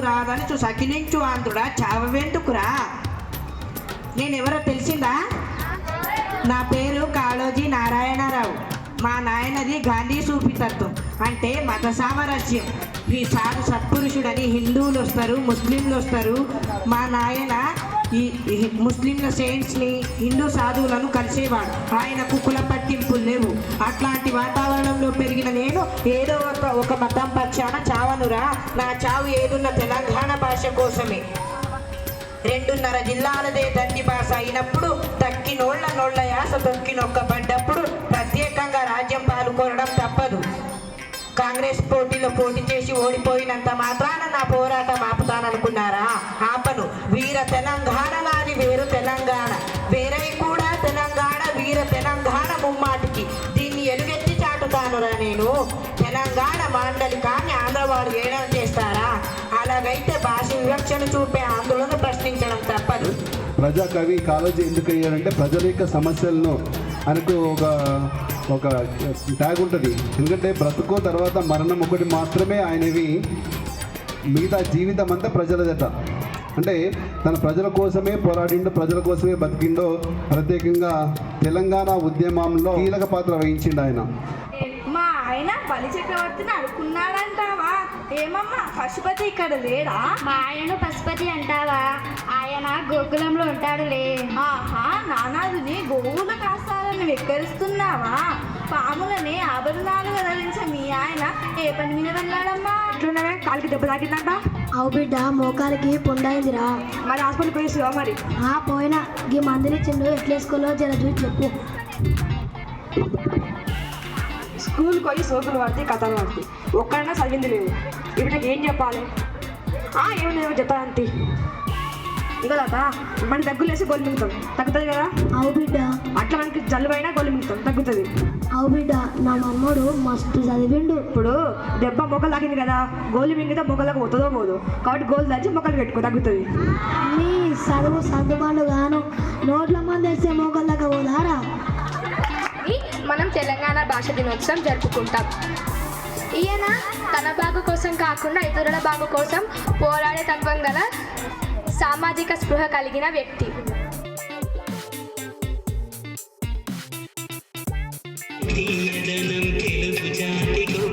రాదని సకిలించు ఆంధ్రుడా చావెందుకురా? నేనెవరో తెలిసిందా? నా పేరు కాళోజీ నారాయణరావు. మా నాయనది గాంధీ సూపితత్వం అంటే మత సామరస్యం. ఈ సాధు సత్పురుషుడని హిందువులు వస్తారు ముస్లింలు వస్తారు మా నాయన ఈ ముస్లింల సెయింట్స్ని హిందూ సాధువులను కలిసేవాడు. ఆయనకు కుల పట్టింపులు లేవు. అట్లాంటి వాతావరణంలో పెరిగిన నేను ఏదో ఒక ఒక మతం పక్షాన చావనురా. నా చావు ఏదున్న తెలంగాణ భాష కోసమే. రెండున్నర జిల్లాలదే దండి భాష అయినప్పుడు తక్కి నోళ్ళ యాస తొక్కి నొక్కబడ్డప్పుడు ప్రత్యేకంగా రాజ్యం పాలుకోవడం తప్పదు. కాంగ్రెస్ పోటీలో పోటీ చేసి ఓడిపోయినంత మాత్రాన నా పోరాటం ఆపుతాననుకున్నారా? ఆప వీర తెలంగాణ నాది వేరు తెలంగాణ. వేరై కూడా తెలంగాణ వీర తెలంగాణ ముమ్మాటికి. దీన్ని ఎలుగెత్తి చాటుతానురా నేను. తెలంగాణ మాండలికాన్ని ఆంధ్రవాడు ఏడం చేస్తారా? అలాగైతే భాష వివక్షను చూపే ఆందోళన ప్రశ్నించడం తప్పదు. ప్రజాకవి కాలేజీ ఎందుకు అయ్యారంటే ప్రజల యొక్క సమస్యలను ఆయనకు ఒక ఒక ట్యాగ్ ఉంటుంది. ఎందుకంటే బ్రతుకు తర్వాత మరణం ఒకటి మాత్రమే ఆయనవి. మిగతా జీవితం అంతా ప్రజలదట అంటే తన ప్రజల కోసమే పోరాడిండో ప్రజల కోసమే బతికిండో ప్రత్యేకంగా తెలంగాణ ఉద్యమంలో కీలక పాత్ర వహించిండు ఆయన. మా ఆయన బలి చక్రవర్తిని అనుకున్నాడంటావా ఏమమ్మా పశుపతి ఇక్కడ లేడా? మా ఆయనను పశుపతి అంటావా? ఆయన గోకులంలో ఉంటాడులే. ఆహా నానాదుని గోవుల కాస్తాలని వెక్కరిస్తున్నావా? పాములని ఆభరణాలుగా ధరించే మీ ఆయన ఏ పని మీద వెళ్ళాడమ్మా? ఎట్లున్నవే కాలికి దెబ్బ తాకిందంట? అవు బిడ్డ మోకాలికి పుండైందిరా. మరి హాస్పిటల్కి పోయి మరి? ఆ పోయినా. ఈ మందిని చిన్ను ఎట్లేసుకోలో జర చూసి చెప్పు. స్కూల్కి పోయి సోకులు పడితే కథలు పడితే ఒక్కడైనా చదివింది లేదు. ఇప్పుడు ఏం చెప్పాలి? ఆ ఏం లేదు చెప్పాలంటే ఇంకా తాత మనకి దగ్గులు వేసి గోలు మింగుతాం. తగ్గుతుంది కదా? అవు బిడ్డ. అట్లా మనకి జలుబు అయినా గోలు మింగుతాం. తగ్గుతుంది. అవు బిడ్డ నా మమ్మడు మస్తు చదివిండు. ఇప్పుడు దెబ్బ మొక్కలు తాకింది కదా గోలు మింగితే మొక్కలకు పోతుందో పోదు. కాబట్టి గోలు దాచి మొక్కలు పెట్టుకో తగ్గుతుంది. నీ చదువు సర్దుబాటు గాను నోట్ల మంది వేస్తే మోకల్లాగా పోదారా మనం తెలంగాణ భాష దినోత్సవం జరుపుకుంటాం. ఈయన తన బాగు కోసం కాకుండా ఇతరుల బాగు కోసం పోరాడే తత్వం గల సామాజిక స్పృహ కలిగిన వ్యక్తి. తెలుగు తెలుగు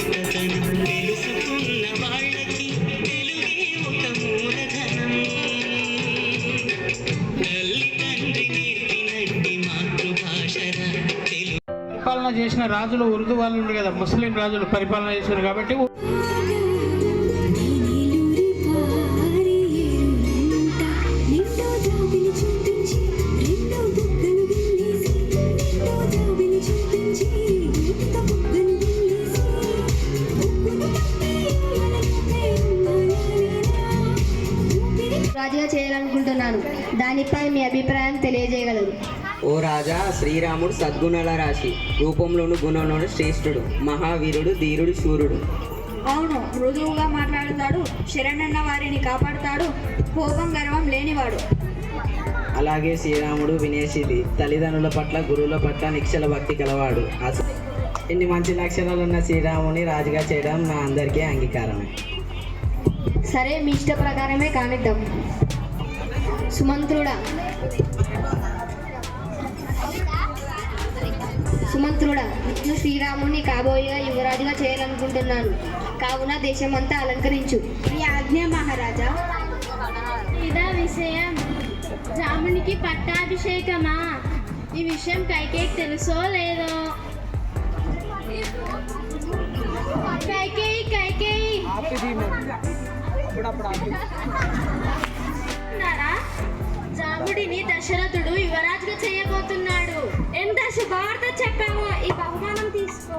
పరిపాలన చేసిన రాజులు ఉర్దూ వాళ్ళు కదా. ముస్లిం రాజులు పరిపాలన చేశారు కాబట్టి చేయాలనుకుంటున్నాను దానిపై మీ అభిప్రాయం తెలియజేయగలరు. ఓ రాజా శ్రీరాముడు సద్గుణాల రాశి. రూపంలోను గుణంలోను శ్రేష్ఠుడు మహావీరుడు ధీరుడు శూరుడు. అవును మృదువుగా మాట్లాడతాడు శరణన్న వారిని కాపాడుతాడు కోపం గర్వం లేనివాడు. అలాగే శ్రీరాముడు వినేశిది తల్లిదండ్రుల పట్ల గురువుల పట్ల నిక్షల భక్తి కలవాడు. ఇన్ని మంచి లక్షణాలు ఉన్న శ్రీరాముని రాజుగా చేయడం నా అందరికీ అంగీకారమే. సరే మీ ఇష్ట ప్రకారమే కానిద్దాం. సుమంత్రుడా. సుమంత్రుడా నేను శ్రీరాముని కాబోయే యువరాజుగా చేయాలనుకుంటున్నాను. కావున దేశమంతా అలంకరించు. ఈ ఆజ్ఞ మహారాజా. ఇదా విషయం. రామునికి పట్టాభిషేకమా? ఈ విషయం కైకేయికి తెలుసో లేదో? కైకేయి కైకేయి? రాముడిని దశరథుడు యువరాజుగా చేయబోతున్నాడు. ఎంత శుభవార్త చెప్పామో ఈ బహుమానం తీసుకో.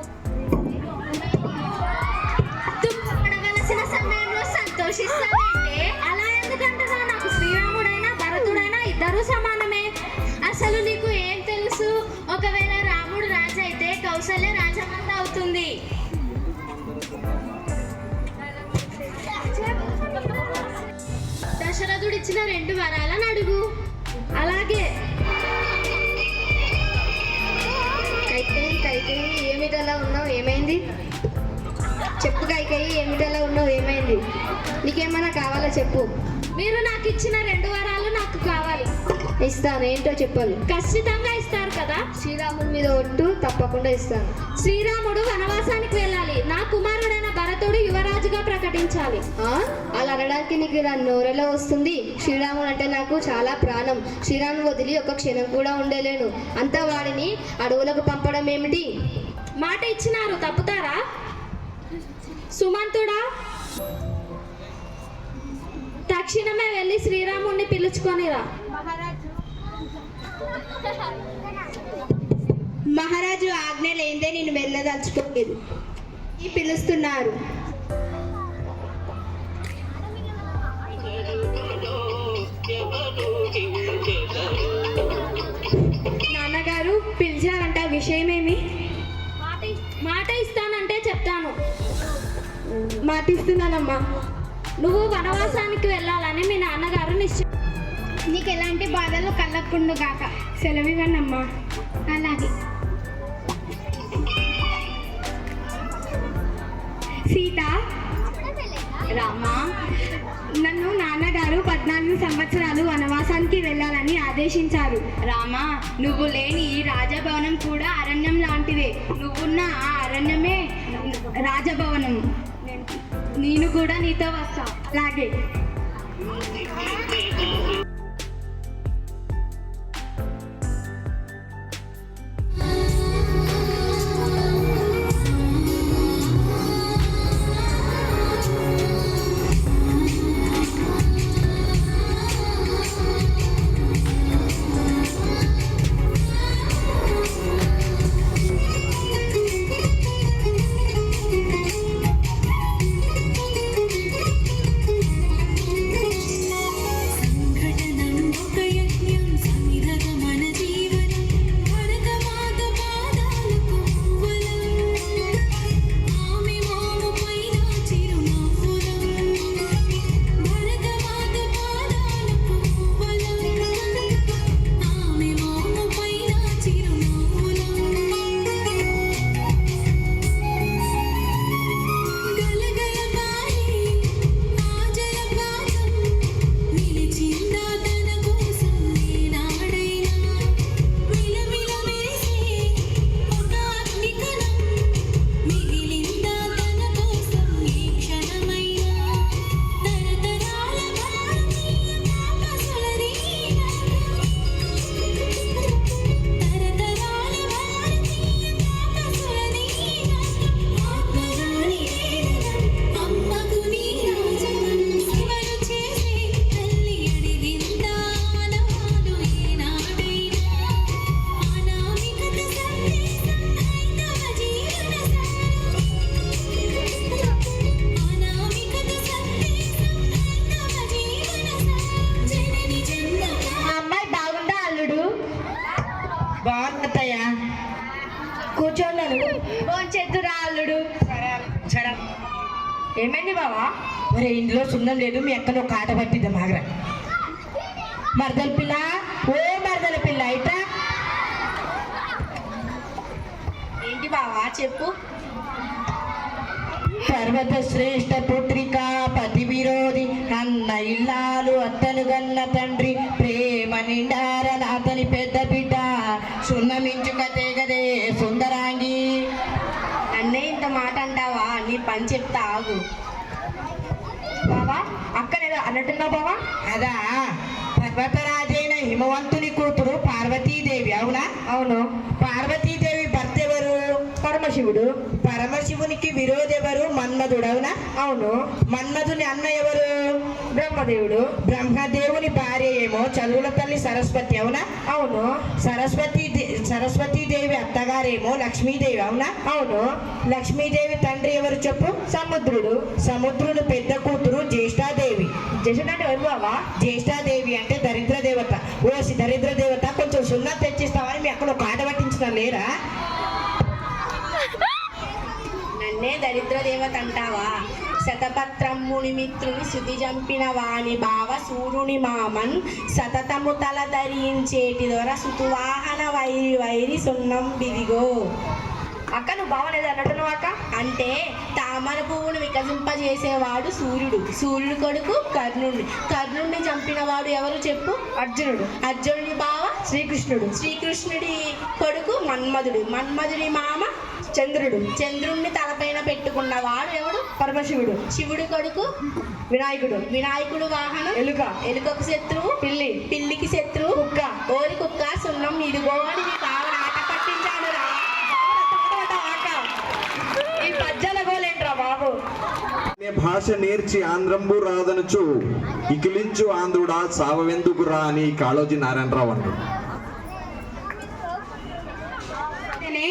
తుప్పడవలసిన సమయంలో సంతోషిస్తానంటే అలా ఎందుకంటున్నా నాకు శ్రీరాముడైనా భరతుడైనా ఇద్దరు సమానమే. అసలు నీకు ఏం తెలుసు? ఒకవేళ రాముడు రాజు అయితే కౌశల్య రాజమంత అవుతుంది. దశరథుడు ఇచ్చిన రెండు వరాలను అడుగు. అలాగే. కైకేయి కైకేయి ఏమిటలా ఉన్నావు? ఏమైంది? చెప్పు కైకయ్యి ఏమిటలా ఉన్నావు? ఏమైంది? నీకేమైనా కావాలా చెప్పు. మీరు నాకు ఇచ్చిన రెండు వరాలు నాకు కావాలి. ఇస్తాను. ఏంటో చెప్పాలి. ఖచ్చితంగా ఇస్తారు కదా? శ్రీరాముని మీద ఒట్టు తప్పకుండా ఇస్తాను. శ్రీరాముడు వనవాసానికి వెళ్ళాలి. నా యువరాజుగా ప్రకటించాలి? అలా అనడానికి నీకు నోరెలా వస్తుంది? శ్రీరాముడు అంటే నాకు చాలా ప్రాణం. శ్రీరాముని వదిలి ఒక క్షణం కూడా ఉండలేను. అంతా వాడిని అడవులకు పంపడం ఏమిటి? మాట ఇచ్చినారు తప్పుతారా? సుమంతుడా? తక్షణమే వెళ్ళి శ్రీరాముణ్ణి పిలుచుకొనిరా మహారాజు ఆజ్ఞ లేదే నేను వెళ్ళదలుచుకోలేదు పిలుస్తున్నారు. నాన్నగారు పిలిచారంట విషయమేమి? మాట మాట ఇస్తానంటే చెప్తాను. మాటిస్తున్నానమ్మా. నువ్వు వనవాసానికి వెళ్ళాలని మీ నాన్నగారు నిశ్చయం నీకు ఎలాంటి బాధలు కలగకుండా కాక సెలవివ్వనమ్మా అలాగే. సీత. రామా? నన్ను నాన్నగారు పద్నాలుగు సంవత్సరాలు వనవాసానికి వెళ్ళాలని ఆదేశించారు. రామా నువ్వు లేని ఈ రాజభవనం కూడా అరణ్యం లాంటిదే. నువ్వున్న ఆ అరణ్యమే రాజభవనం. నేను కూడా నీతో వస్తా. అలాగే. మరి ఇంట్లో సున్నం లేదు మీ అక్కను ఒక ఆట పట్టిద్దాం ఆగ్రా. మరదల పిల్ల ఓ మరదల పిల్ల ఇట ఏంటి బావా చెప్పు. పర్వత శ్రేష్ఠ పుత్రిక పతి విరోధి అన్న ఇల్లాలు అత్తను గన్న తండ్రి ప్రేమ నిండారన అతని పెద్ద బిడ్డ సున్నమించుక తెగదే సుందరాంగి. నన్నే ఇంత మాట అంటావా? నీ పని చెప్తా ఆగు. బావా? అక్కనేదో అన్నట్టున్నావు బావా? అదా. పర్వతరాజైన హిమవంతుని కూతురు పార్వతీదేవి అవునా? అవును. ఎవరు పరమశివుడు? పరమశివునికి విరోధి ఎవరు మన్మధుడు అవునా? అవును. మన్మధుని అన్న ఎవరు? బ్రహ్మదేవుడు. బ్రహ్మదేవుని భార్య ఏమో చదువుల తల్లి సరస్వతి అవునా? అవును. సరస్వతి సరస్వతీదేవి అత్తగారేమో లక్ష్మీదేవి అవునా? అవును. లక్ష్మీదేవి తండ్రి ఎవరు చెప్పు? సముద్రుడు. సముద్రుని పెద్ద కూతురు జ్యేష్ఠాదేవి. జసుడు అంటే ఎవరు బావా? జ్యేష్ఠాదేవి అంటే దరిద్ర దేవత ఓసి దరిద్ర దేవత కొంచెం సున్నా తెచ్చిస్తామని మీ అక్కడ ఒక ఆట పట్టించిన లేరా నన్నే దరిద్ర దేవత అంటావా శతపత్రం మునిమిత్రుని శృతి చంపిన వాణి బావ సూర్యుని మామన్ సతతము తల ధరించేటి దొర సుతువాహన వైరి వైరి సున్నం బిదిగో. అక్క నువ్వు బావలేదు అన్నట్టున్నావు అక్క? అంటే తామర పువ్వును వికసింపజేసేవాడు సూర్యుడు. సూర్యుడు కొడుకు కర్ణుడిని కర్ణుడిని చంపినవాడు ఎవరు చెప్పు? అర్జునుడు. అర్జునుడి బావ? శ్రీకృష్ణుడు. శ్రీకృష్ణుడి కొడుకు మన్మధుడు. మన్మధుడి మామ చంద్రుడు. చంద్రుణ్ణి తలపైన పెట్టుకున్నవాడు ఎవడు? పరమశివుడు. శివుడి కొడుకు? వినాయకుడు. వినాయకుడు వాహనం? ఎలుక. ఎలుకకు శత్రువు? పిల్లి. పిల్లికి శత్రువు? కుక్క. ఓరి కుక్క సున్నం ఇదిగో అని ఆట పట్టించాడు రా. ఈ పద్యాల గోలేంట్రా బాబు. అనే భాష నేర్చి ఆంధ్రంబు రాదనుచు. ఇకిలించు ఆంధ్రుడా సావవెందుకురా అని కాళోజీ నారాయణరావు అన్నాడు నేనే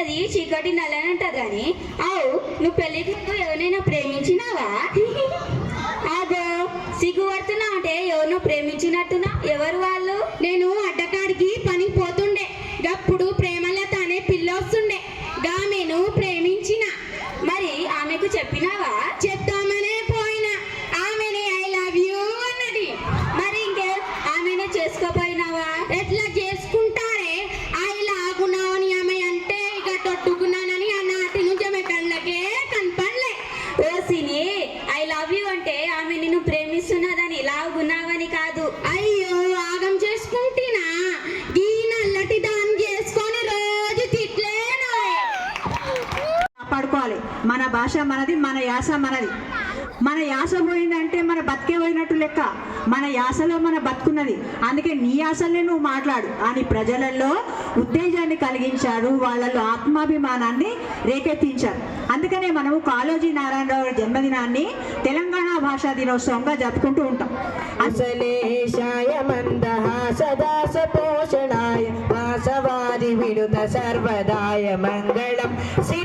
అది చీకటి నల్లని అంటారు కానీ అవు నువ్వు పెళ్ళికి ఎవరైనా ప్రేమించినావా? అదో సిగ్గుపడుతున్నావు అంటే ఎవరినో ప్రేమించినట్టునా ఎవరు వాళ్ళు? నేను అడ్డకాడికి పనికి పోతుండే. గప్పుడు ప్రేమలత అనే పిల్ల వస్తుండే గా నేను ప్రేమించిన. మరి ఆమెకు చెప్పినావా? పోవాలి మన భాష మనది మన యాస మనది. మన యాస పోయిందంటే మన బతికే పోయినట్టు లెక్క. మన యాసలో మన బతుకున్నది. అందుకే నీ యాసలే నువ్వు మాట్లాడు. అని ప్రజలలో ఉత్తేజాన్ని కలిగించారు. వాళ్ళలో ఆత్మాభిమానాన్ని రేకెత్తించారు. అందుకనే మనము కాళోజీ నారాయణరావు గారి జన్మదినాన్ని తెలంగాణ భాషా దినోత్సవంగా జరుపుకుంటూ ఉంటాం. అసలేశాయ మందహాసదాస పోషణాయ వాసవాది సర్వదాయ మంగళం. శ్రీ